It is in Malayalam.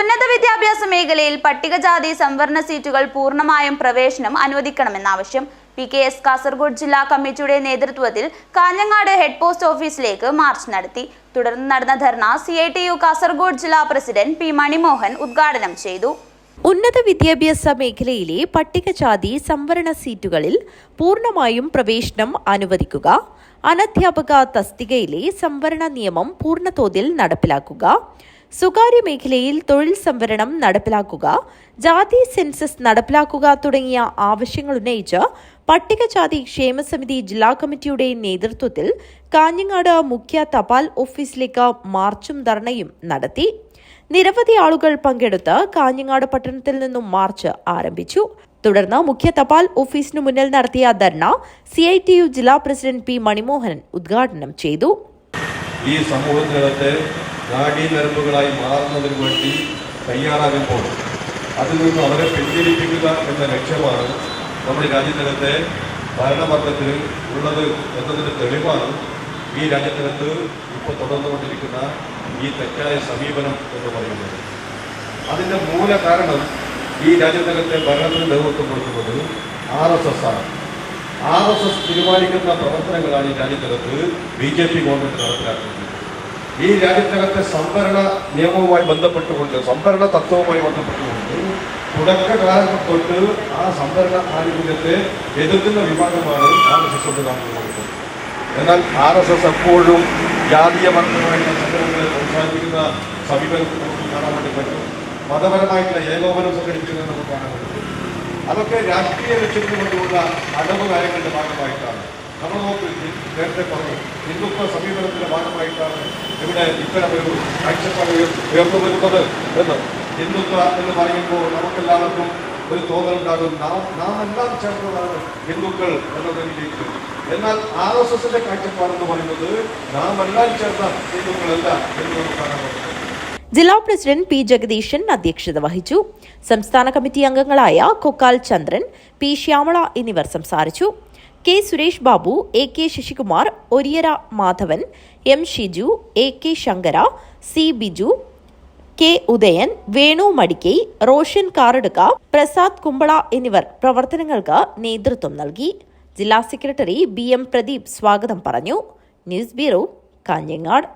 ഉന്നത വിദ്യാഭ്യാസ മേഖലയിൽ പട്ടികജാതി സംവരണ സീറ്റുകൾ പൂർണമായും പ്രവേശനം അനുവദിക്കണമെന്നാവശ്യം. പി കെ എസ് കാസർഗോഡ് ജില്ലാ കമ്മിറ്റിയുടെ നേതൃത്വത്തിൽ കാഞ്ഞങ്ങാട് ഹെഡ് പോസ്റ്റ് ഓഫീസിലേക്ക് മാർച്ച് നടത്തി. തുടർന്ന് നടന്ന dharna C I T U Kasaragod ജില്ലാ പ്രസിഡന്റ് പി മണിമോഹൻ ഉദ്ഘാടനം ചെയ്തു. ഉന്നത വിദ്യാഭ്യാസ മേഖലയിലെ പട്ടികജാതി സംവരണ സീറ്റുകളിൽ പൂർണമായും പ്രവേശനം അനുവദിക്കുക അനധ്യാപക തസ്തികയിലെ സംവരണ നിയമം പൂർണതോതിൽ നടപ്പിലാക്കുക സ്വകാര്യ മേഖലയിൽ തൊഴിൽ സംവരണം നടപ്പിലാക്കുക ജാതി സെൻസസ് നടപ്പിലാക്കുക തുടങ്ങിയ ആവശ്യങ്ങൾ ഉന്നയിച്ച് പട്ടികജാതി ക്ഷേമസമിതി ജില്ലാ കമ്മിറ്റിയുടെ നേതൃത്വത്തിൽ കാഞ്ഞങ്ങാട് മുഖ്യ തപാൽ ഓഫീസിലേക്ക് മാർച്ചും ധർണയും നടത്തി. നിരവധി ആളുകൾ പങ്കെടുത്ത് കാഞ്ഞങ്ങാട് പട്ടണത്തിൽ നിന്നും മാർച്ച് ആരംഭിച്ചു. തുടർന്ന് മുഖ്യ തപാൽ ഓഫീസിനു മുന്നിൽ നടത്തിയ dharna C I T U ജില്ലാ പ്രസിഡന്റ് പി മണിമോഹൻ ഉദ്ഘാടനം ചെയ്തു. ഈ സമൂഹത്തിനകത്തെ നാഡീനരമ്പുകളായി മാറുന്നതിന് വേണ്ടി തയ്യാറാകുമ്പോൾ അതിൽ നിന്ന് അവരെ പിന്തിരിപ്പിക്കുക എന്ന ലക്ഷ്യമാണ് നമ്മുടെ രാജ്യത്തിനകത്തെ ഭരണവർഗത്തിൽ ഉള്ളത് എന്നതിന്റെ തെളിവാണ് ഈ രാജ്യത്തിനകത്ത് ഇപ്പോൾ തുടർന്നുകൊണ്ടിരിക്കുന്ന ഈ തെറ്റായ സമീപനം എന്ന് പറയുന്നത്. അതിന്റെ മൂല കാരണം ഈ രാജ്യത്തിനകത്തെ ഭരണത്തിന് നേതൃത്വം കൊടുക്കുന്നത് ആർ എസ് എസ് ആണ്. ആർ എസ് എസ് തീരുമാനിക്കുന്ന പ്രവർത്തനങ്ങളാണ് ഈ രാജ്യത്തിനകത്ത് ബി ജെ പി ഗവൺമെന്റ് നടപ്പിലാക്കുന്നത്. ഈ രാജ്യത്തിനകത്തെ സംവരണ നിയമവുമായി ബന്ധപ്പെട്ടുകൊണ്ട് സംവരണ തത്വവുമായി ബന്ധപ്പെട്ടുകൊണ്ട് തുടക്കകാലം തൊട്ട് ആ സംവരണ ആനുകൂല്യത്തെ എതിർക്കുന്ന വിഭാഗമാണ് ആർ എസ് എസ് കൊണ്ട് കാണിക്കുന്നത് എന്നാൽ ആർ എസ് എസ് എപ്പോഴും ജാതീയപരമായിട്ടുള്ള സംഘടനകളെ പ്രോത്സാഹിപ്പിക്കുന്ന സമീപനം നമുക്ക് കാണാൻ വേണ്ടി പറ്റും. മതപരമായിട്ടുള്ള ഏകോപനം സംഘടിപ്പിക്കുന്നത് നമുക്ക് കാണാൻ പറ്റും. അതൊക്കെ രാഷ്ട്രീയ ലക്ഷ്യത്തിനുകൊണ്ടുള്ള അടവ് കാര്യങ്ങളുടെ ഭാഗമായിട്ടാണ്. നമ്മൾ നോക്ക് നേരത്തെ പറഞ്ഞു ഹിന്ദുത്വ സമീപനത്തിന്റെ ഭാഗമായിട്ടാണ് ഇവിടെ ഇത്തരം ഒരു കാഴ്ചപ്പാട് ഉയർ- ഉയർന്നു എന്ന്. ഹിന്ദുത്വ എന്ന് പറയുമ്പോൾ നമുക്കെല്ലാവർക്കും ഒരു തോന്നലുണ്ടാകും. നാം നാം എല്ലാം ചേർന്നതാണ് ഹിന്ദുക്കൾ എന്നതിലേക്ക് എന്നാൽ ആർ എസ് എസിന്റെ കാഴ്ചപ്പാടെന്ന് പറയുന്നത് നാം എല്ലാം ചേർന്ന ഹിന്ദുക്കളല്ല എന്ന് നമുക്ക് കാണാൻ ജില്ലാ പ്രസിഡന്റ് പി ജഗദീശൻ അധ്യക്ഷത വഹിച്ചു. സംസ്ഥാന കമ്മിറ്റി അംഗങ്ങളായ കൊക്കാൽ ചന്ദ്രൻ പി ശ്യാമള എന്നിവർ സംസാരിച്ചു. K Suresh Babu A K Sasikumar Oriyara Madhavan M Shiju A K Shankara C Biju K Udayan Venu Madikai Roshan Karadukka Prasad Kumbala എന്നിവർ പ്രവർത്തനങ്ങൾക്ക് നേതൃത്വം നൽകി. ജില്ലാ സെക്രട്ടറി ബി എം പ്രദീപ് സ്വാഗതം പറഞ്ഞു. News bureau Kanhangad.